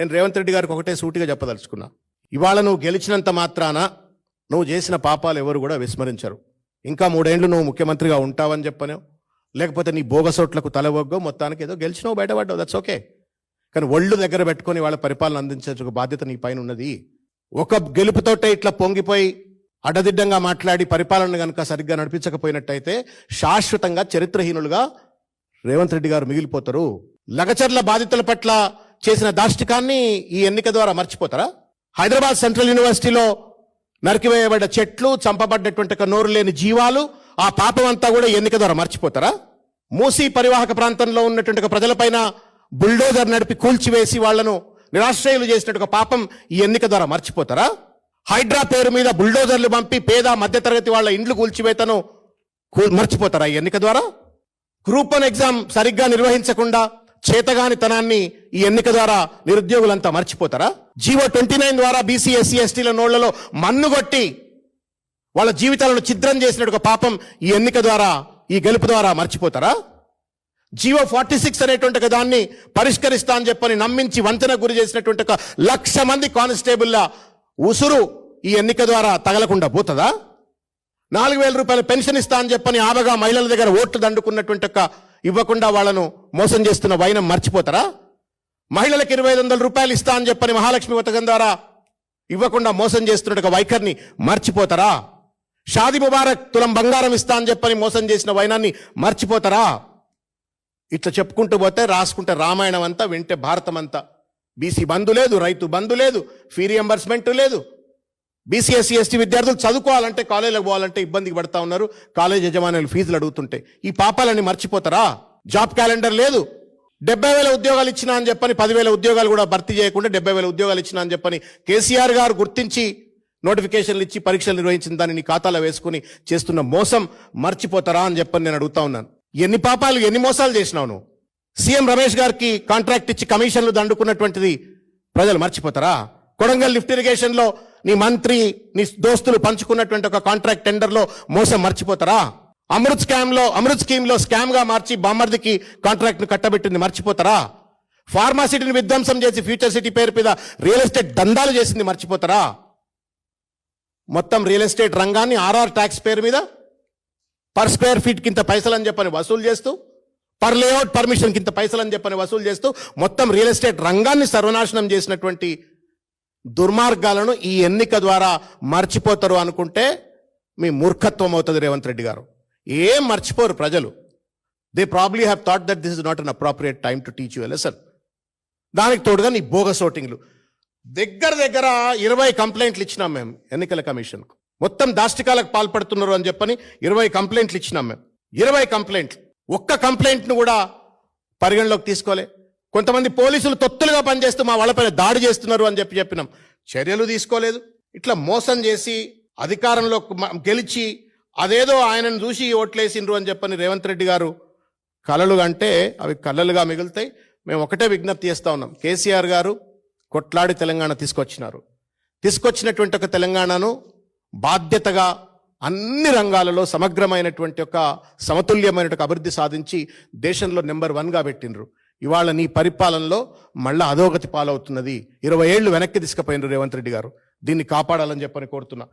నేను రేవంత్ రెడ్డి గారికి ఒకటే సూటిగా చెప్పదలుచుకున్నా. ఇవాళ నువ్వు గెలిచినంత మాత్రాన నువ్వు చేసిన పాపాలు ఎవరు కూడా విస్మరించరు. ఇంకా మూడేండ్లు నువ్వు ముఖ్యమంత్రిగా ఉంటావని చెప్పను లేకపోతే నీ బోగసోట్లకు తలవగ్గో మొత్తానికి ఏదో గెలిచినావు బయటపడ్డావు. దట్స్ ఓకే కానీ ఒళ్ళు దగ్గర పెట్టుకొని వాళ్ళ పరిపాలన అందించే బాధ్యత నీ పైన ఉన్నది. ఒక గెలుపుతోటే ఇట్లా పొంగిపోయి అడ్డదిడ్డంగా మాట్లాడి పరిపాలన కనుక సరిగ్గా నడిపించకపోయినట్టయితే శాశ్వతంగా చరిత్రహీనులుగా రేవంత్ రెడ్డి గారు మిగిలిపోతారు. లగచర్ల బాధితుల పట్ల చేసిన దాష్టికాన్ని ఈ ఎన్నిక ద్వారా మర్చిపోతారా? హైదరాబాద్ సెంట్రల్ యూనివర్సిటీలో నరికివేయబడ్డ చెట్లు చంపబడ్డటువంటి నోరు లేని జీవాలు ఆ పాపం అంతా కూడా ఎన్నిక ద్వారా మర్చిపోతారా? మూసీ పరివాహక ప్రాంతంలో ఉన్నటువంటి ప్రజలపైన బుల్డోజర్ నడిపి కూల్చివేసి వాళ్ళను నిరాశ్రయులు చేసినట్టు పాపం ఈ ఎన్నిక ద్వారా మర్చిపోతారా? హైడ్రా పేరు మీద బుల్డోజర్లు పంపి పేద మధ్యతరగతి వాళ్ళ ఇండ్లు కూల్చివేతను కూ- మర్చిపోతారా ఈ ఎన్నిక ద్వారా? గ్రూప్ వన్ ఎగ్జామ్ సరిగ్గా నిర్వహించకుండా చేతగానితనాన్ని ఈ ఎన్నిక ద్వారా నిరుద్యోగులంతా మర్చిపోతారా? జీవో ట్వంటీ నైన్ ద్వారా బీసీ ఎస్సీ ఎస్టీల నోళ్ళలో మన్నుగొట్టి వాళ్ళ జీవితాలను ఛిద్రం చేసినట్టు ఒక పాపం ఈ ఎన్నిక ద్వారా ఈ గెలుపు ద్వారా మర్చిపోతారా? జీవో ఫార్టీ సిక్స్ అనేటువంటి ఒక దాన్ని పరిష్కరిస్తా అని చెప్పని నమ్మించి వంచన గురి చేసినటువంటి ఒక లక్ష మంది కానిస్టేబుల్ల ఉసురు ఈ ఎన్నిక ద్వారా తగలకుండా పోతుందా? నాలుగు వేల రూపాయల పెన్షన్ ఇస్తా అని చెప్పని ఆబగా మహిళల దగ్గర ఓట్లు దండుకున్నటువంటి ఒక ఇవ్వకుండా వాళ్ళను మోసం చేస్తున్న వైనం మర్చిపోతారా? మహిళలకు ఇరవై ఐదు వందల రూపాయలు ఇస్తా అని చెప్పని మహాలక్ష్మి పథకం ద్వారా ఇవ్వకుండా మోసం చేస్తున్న ఒక వైఖరిని మర్చిపోతారా? షాది ముబారక్ తులం బంగారం ఇస్తా అని చెప్పని మోసం చేసిన వైనాన్ని మర్చిపోతారా? ఇట్లా చెప్పుకుంటూ పోతే రాసుకుంటే రామాయణం అంతా వింటే భారతం అంతా బీసీ బంధు లేదు రైతు బంధు లేదు ఫీ రియంబర్స్మెంట్ లేదు బీసీఎస్సీ ఎస్టీ విద్యార్థులు చదువుకోవాలంటే కాలేజీలకు పోవాలంటే ఇబ్బందికి పడతా ఉన్నారు. కాలేజ్ యజమానులు ఫీజులు అడుగుతుంటే ఈ పాపాలన్నీ మర్చిపోతారా? జాబ్ క్యాలెండర్ లేదు. డెబ్బై వేల ఉద్యోగాలు ఇచ్చినా అని చెప్పని పదివేల ఉద్యోగాలు కూడా భర్తీ చేయకుండా డెబ్బై వేల ఉద్యోగాలు ఇచ్చినా అని చెప్పని కేసీఆర్ గారు గుర్తించి నోటిఫికేషన్లు ఇచ్చి పరీక్షలు నిర్వహించిన దాన్ని నీ ఖాతాలో వేసుకుని చేస్తున్న మోసం మర్చిపోతారా అని చెప్పని నేను అడుగుతా ఉన్నాను. ఎన్ని పాపాలు ఎన్ని మోసాలు చేసినావు నువ్వు? సీఎం రమేష్ గారికి కాంట్రాక్ట్ ఇచ్చి కమిషన్లు దండుకున్నటువంటిది ప్రజలు మర్చిపోతారా? కొడంగల్ లిఫ్ట్ ఇరిగేషన్లో నీ మంత్రి నీ దోస్తులు పంచుకున్నటువంటి ఒక కాంట్రాక్ట్ టెండర్లో మోసం మర్చిపోతారా? అమృత్ స్కామ్లో అమృత్ స్కీమ్లో స్కామ్గా మార్చి బామ్మర్దికి కాంట్రాక్ట్ను కట్టబెట్టింది మర్చిపోతారా? ఫార్మాసిటీని విధ్వంసం చేసి ఫ్యూచర్ సిటీ పేరు మీద రియల్ ఎస్టేట్ దందాలు చేసింది మర్చిపోతారా? మొత్తం రియల్ ఎస్టేట్ రంగాన్ని ఆర్ఆర్ ట్యాక్స్ పేరు మీద పర్ స్క్వేర్ ఫీట్ కింత పైసలు అని చెప్పని వసూలు చేస్తూ పర్ లేఅవుట్ పర్మిషన్ కింత పైసలు అని చెప్పని వసూలు చేస్తూ మొత్తం రియల్ ఎస్టేట్ రంగాన్ని సర్వనాశనం చేసినటువంటి దుర్మార్గాలను ఈ ఎన్నిక ద్వారా మర్చిపోతారు అనుకుంటే మీ మూర్ఖత్వం అవుతుంది రేవంత్ రెడ్డి గారు. ఏం మర్చిపోరు ప్రజలు. They probably have thought that this is not an appropriate time to teach you lesson దానికి తోడుగా నీ బోగస్ ఓటింగ్లు. దగ్గర దగ్గర ఇరవై కంప్లైంట్లు ఇచ్చినాం మేము ఎన్నికల కమిషన్కు. మొత్తం దాష్టికాలకు పాల్పడుతున్నారు అని చెప్పని ఇరవై కంప్లైంట్లు ఇచ్చినాం మేము. ఇరవై కంప్లైంట్లు. ఒక్క కంప్లైంట్ను కూడా పరిగణలోకి తీసుకోలే. కొంతమంది పోలీసులు తొత్తులుగా పనిచేస్తూ మా వాళ్ళపైన దాడి చేస్తున్నారు అని చెప్పి చెప్పినాం. చర్యలు తీసుకోలేదు. ఇట్లా మోసం చేసి అధికారంలో గెలిచి అదేదో ఆయనను చూసి ఓట్లేసిండ్రు అని చెప్పని రేవంత్ రెడ్డి గారు కలలు అంటే అవి కళలుగా మిగులుతాయి. మేము ఒకటే విజ్ఞప్తి చేస్తా ఉన్నాం. కేసీఆర్ గారు కొట్లాడి తెలంగాణ తీసుకొచ్చినారు. తీసుకొచ్చినటువంటి ఒక తెలంగాణను బాధ్యతగా అన్ని రంగాలలో సమగ్రమైనటువంటి ఒక సమతుల్యమైన అభివృద్ధి సాధించి దేశంలో నెంబర్ వన్గా పెట్టినరు ఇవాళ నీ పరిపాలనలో మళ్ళా అధోగతి పాలవుతున్నది. ఇరవై ఏళ్ళు వెనక్కి తీసుకుపోయినారు రేవంత్ రెడ్డి గారు. దీన్ని కాపాడాలని చెప్పని కోరుతున్నా.